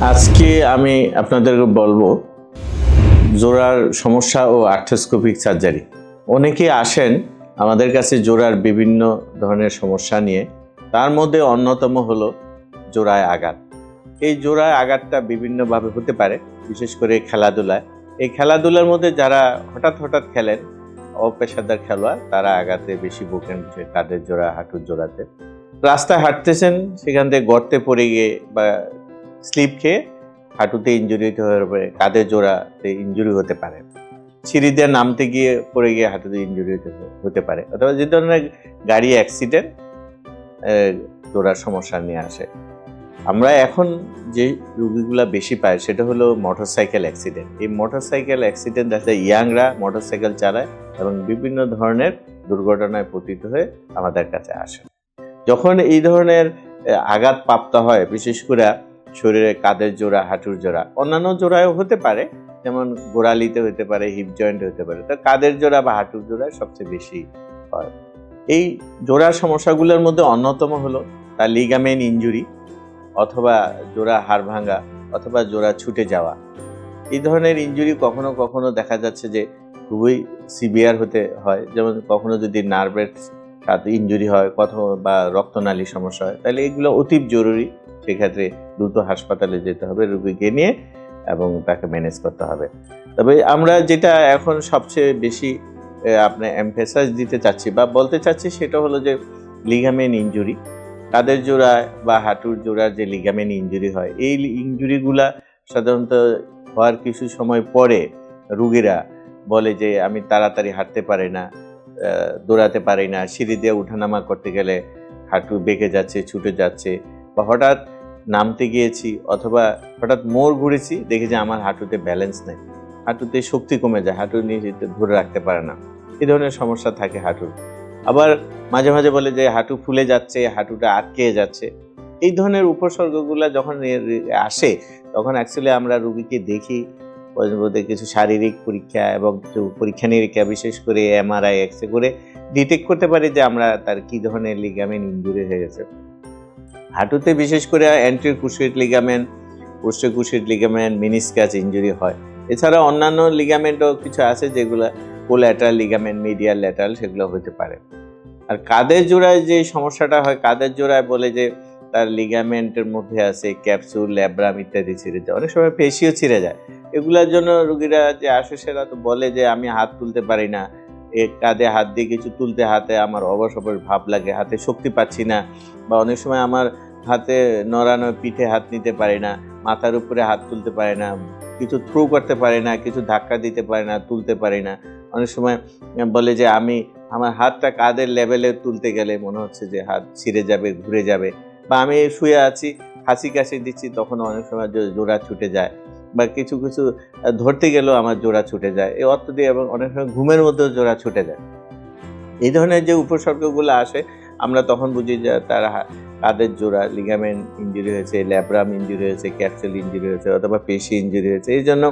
আজকে আমি আপনাদেরকে বলব, জোড়ার সমস্যা ও আর্থোস্কোপিক সার্জারি অনেকে আসেন আমাদের কাছে জোড়ার বিভিন্ন ধরনের সমস্যা নিয়ে, তার মধ্যে অন্যতম হলো জোড়ায় আঘাত। এই জোড়ায় আঘাতটা বিভিন্নভাবে হতে পারে, বিশেষ করে খেলাধুলায়। এই খেলাধুলার মধ্যে যারা হঠাৎ হঠাৎ খেলেন, অপেশাদার খেলোয়াড়, তারা আঘাতে বেশি ভোগেন কাঁধের জোড়া, হাঁটুর জোড়াতে। রাস্তায় হাঁটতেছেন, সেখান থেকে গর্তে পড়ে গিয়ে বা স্লিপ খেয়ে হাঁটুতে ইঞ্জুরি হতে পারে কাঁধের জোড়াতে ইঞ্জুরি হতে পারে। সিঁড়ি দিয়ে নামতে গিয়ে পড়ে গিয়ে হাঁটুতে ইঞ্জুরি হতে পারে। অথবা যে ধরনের গাড়ি অ্যাক্সিডেন্ট জোড়ার সমস্যা নিয়ে আসে। আমরা এখন যে রুগীগুলো বেশি পাই সেটা হলো মোটরসাইকেল অ্যাক্সিডেন্ট এই মোটরসাইকেল অ্যাক্সিডেন্ট দেখা যায় ইয়াংরা মোটরসাইকেল চালায় এবং বিভিন্ন ধরনের দুর্ঘটনায় পতিত হয়ে আমাদের কাছে আসে। যখন এই ধরনের আঘাত প্রাপ্ত হয়, বিশেষ করে শরীরে কাঁধের জোড়া, হাঁটুর জোড়া, অন্যান্য জোড়ায়ও হতে পারে, যেমন গোড়ালিতে হতে পারে হিপ জয়েন্ট হতে পারে, তো কাঁধের জোড়া বা হাঁটুর জোড়া সবচেয়ে বেশি হয়? এই জোড়ার সমস্যাগুলোর মধ্যে অন্যতম হলো তার লিগামেন ইঞ্জুরি অথবা জোড়া হাড় ভাঙা অথবা জোড়া ছুটে যাওয়া। এই ধরনের ইঞ্জুরি কখনো কখনো দেখা যাচ্ছে যে খুবই সিভিয়ার হতে হয়। যেমন কখনো যদি নার্ভের ইঞ্জুরি হয় কখনো বা রক্তনালী সমস্যা হয়, তাহলে এগুলো অতি জরুরি। সেক্ষেত্রে দ্রুত হাসপাতালে যেতে হবে রুগীকে নিয়ে এবং তাকে ম্যানেজ করতে হবে। তবে আমরা যেটা এখন সবচেয়ে বেশি এ, আপনার এমফেসাইজ দিতে চাচ্ছি বা বলতে চাচ্ছি সেটা হলো যে লিগামেন ইঞ্জুরি কাদের জোড়ায় বা হাঁটুর জোড়ার যে লিগামেন ইঞ্জুরি হয় এই ইঞ্জুরিগুলা সাধারণত হওয়ার কিছু সময় পরে রুগীরা বলে যে আমি তাড়াতাড়ি হাঁটতে পারি না দৌড়াতে পারি না সিঁড়ি দিয়ে উঠানামা করতে গেলে হাঁটু বেঁকে যাচ্ছে ছুটে যাচ্ছে বা হঠাৎ নামতে গিয়েছি অথবা হঠাৎ মোড় ঘুরেছি, দেখি যে আমার হাঁটুতে ব্যালেন্স নেই। হাঁটুতে শক্তি কমে যায়, হাঁটু নিজেতে ধরে রাখতে পারে না। এই ধরনের সমস্যা থাকে হাঁটুর। আবার মাঝে মাঝে বলে যে হাঁটু ফুলে যাচ্ছে, হাঁটুটা আটকে যাচ্ছে। এই ধরনের উপসর্গগুলো যখন এ- এ- আসে, তখন অ্যাকচুয়ালি আমরা রুগীকে দেখি। কিছু শারীরিক পরীক্ষা এবং কিছু পরীক্ষা নিরীক্ষা, বিশেষ করে এমআরআই, এক্সরে করে ডিটেক্ট করতে পারি যে আমরা তার কি ধরনের লিগামেন্ট ইঞ্জুরি হয়ে গেছে। হাঁটুতে বিশেষ করে anterior cruciate ligament posterior cruciate ligament meniscus injury হয়। এছাড়া অন্যান্য লিগামেন্টও কিছু আছে যেগুলো কোল্যাটারাল লিগামেন্ট মিডিয়াল ল্যাটারাল সেগুলো হতে পারে। আর কাদের জোড়ায় যে সমস্যাটা হয়, কাদের জোড়ায় বলে যে তার লিগামেন্টের মধ্যে আছে ক্যাপসুল ল্যাব্রাম ইত্যাদি ছিঁড়ে যায়। অনেক সময় পেশিও ছিঁড়ে যায়। এগুলোর জন্য রুগীরা যে আসে সেরা তো বলে যে আমি হাত তুলতে পারি না। কাঁধে হাত দিয়ে কিছু তুলতে হাতে আমার অবশ ভাব লাগে, হাতে শক্তি পাচ্ছি না বা অনেক সময় আমার হাতে নড়ানো পিঠে হাত নিতে পারি না, মাথার উপরে হাত তুলতে পারে না, কিছু থ্রু করতে পারে না, কিছু ধাক্কা দিতে পারে না, তুলতে পারি না। অনেক সময় বলে যে আমি আমার হাতটা কাঁধের লেভেলে তুলতে গেলে মনে হচ্ছে যে হাত ছিঁড়ে যাবে, ঘুরে যাবে বা আমি শুয়ে আছি, হাসি কাশি দিচ্ছি, তখন অনেক সময় জোড়া ছুটে যায়। বা কিছু কিছু ধরতে গেলেও আমার জোড়া ছুটে যায়। এই অর্থ দিয়ে এবং অনেক সময় ঘুমের মধ্যেও জোড়া ছুটে যায়। এই ধরনের যে উপসর্গগুলো আসে, আমরা তখন বুঝি যে তার কাঁধের জোড়া লিগামেন্ট ইঞ্জুরি হয়েছে ল্যাব্রাম ইঞ্জুরি হয়েছে ক্যাপসুল ইঞ্জুরি হয়েছে, অথবা পেশি ইঞ্জুরি হয়েছে, এই জন্য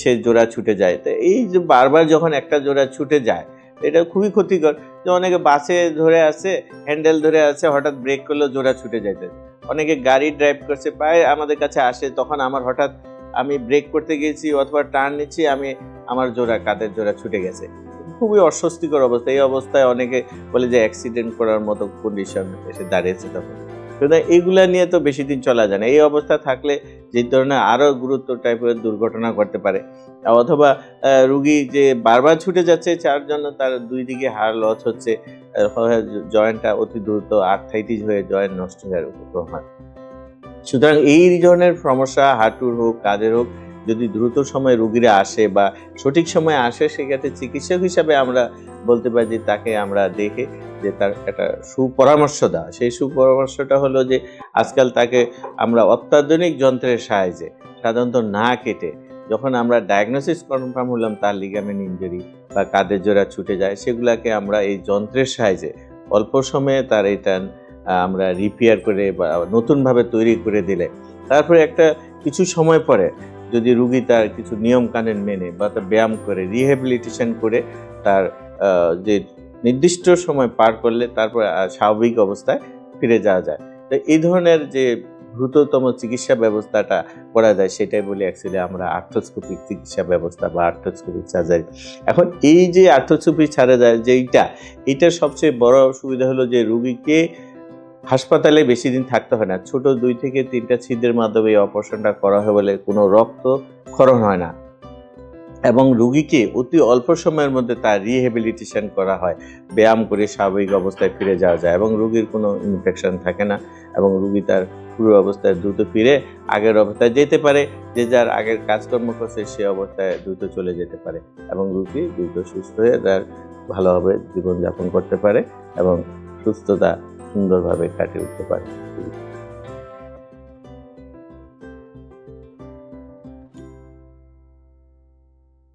সে জোড়া ছুটে যায়। তো এই যে বারবার যখন একটা জোড়া ছুটে যায়, এটা খুবই ক্ষতিকর। যে অনেকে বাসে ধরে আছে হ্যান্ডেল ধরে আছে হঠাৎ ব্রেক করলেও জোড়া ছুটে যাইতে। অনেকে গাড়ি ড্রাইভ করছে, প্রায় আমাদের কাছে আসে, তখন আমার হঠাৎ আমি ব্রেক করতে গেছি অথবা টার্ন নিচ্ছি, আমি আমার জোড়া, কাঁধের জোড়া ছুটে গেছে। খুবই অস্বস্তিকর অবস্থা। এই অবস্থায় অনেকে বলে যে অ্যাক্সিডেন্ট করার মতো কন্ডিশন এসে দাঁড়িয়েছে তখন। সুতরাং এইগুলা নিয়ে তো বেশি দিন চলা যায় না। এই অবস্থা থাকলে যে ধরনের আরও গুরুত্ব টাইপের দুর্ঘটনা করতে পারে। অথবা রুগী যে বারবার ছুটে যাচ্ছে যার জন্য তার দুই দিকে হাড় লস হচ্ছে জয়েন্টটা অতি দ্রুত আর্থাইটিস হয়ে জয়েন্ট নষ্ট হয়ে উপক্রম হয়। সুতরাং এই ধরনের সমস্যা হাঁটুর হোক কাঁধের হোক, যদি দ্রুত সময়ে রুগীরা আসে বা সঠিক সময়ে আসে, সেক্ষেত্রে চিকিৎসক হিসাবে আমরা বলতে পারি যে তাকে আমরা দেখে যে তার একটা সুপরামর্শ দেওয়া। সেই সুপরামর্শটা হলো যে আজকাল তাকে আমরা অত্যাধুনিক যন্ত্রের সাহায্যে সাধারণত না কেটে যখন আমরা ডায়াগনোসিস কনফার্ম হলাম তার লিগামেন্ট ইঞ্জুরি বা কাদের জোড়া ছুটে যায়, সেগুলাকে আমরা এই যন্ত্রের সাহায্যে অল্প সময়ে তার এটা আমরা রিপেয়ার করে বা নতুনভাবে তৈরি করে দিলে। তারপরে একটা কিছু সময় পরে যদি রুগী তার কিছু নিয়ম কানুন মেনে বা তার ব্যায়াম করে রিহ্যাবিলিটেশন করে তার যে নির্দিষ্ট সময় পার করলে তারপর স্বাভাবিক অবস্থায় ফিরে যাওয়া যায়। তো এই ধরনের যে দ্রুততম চিকিৎসা ব্যবস্থাটা করা যায় সেটাই বলি অ্যাকচুয়ালি আমরা আর্থোস্কোপিক চিকিৎসা ব্যবস্থা বা আর্থোস্কোপিক সার্জারি এখন এই যে আর্থোস্কোপিক যায় যেইটা এটার সবচেয়ে বড় সুবিধা হলো যে রুগীকে হাসপাতালে বেশি দিন থাকতে হয় না। ছোট দুই থেকে তিনটা ছিদ্রের মাধ্যমে এই অপারেশনটা করা হয় বলে কোনো রক্ত ক্ষরণ হয় না। এবং রুগীকে অতি অল্প সময়ের মধ্যে তার রিহেবিলিটেশন করা হয়। ব্যায়াম করে স্বাভাবিক অবস্থায় ফিরে যাওয়া যায় এবং রুগীর কোনো ইনফেকশন থাকে না এবং রুগী তার পুরো অবস্থায় দ্রুত ফিরে আগের অবস্থায় যেতে পারে, যে যার আগের কাজকর্ম করছে সে অবস্থায় দ্রুত চলে যেতে পারে এবং রুগী দ্রুত সুস্থ হয়ে তার ভালোভাবে জীবনযাপন করতে পারে এবং সুস্থতা সুন্দরভাবে কাটিয়ে উঠতে পারে।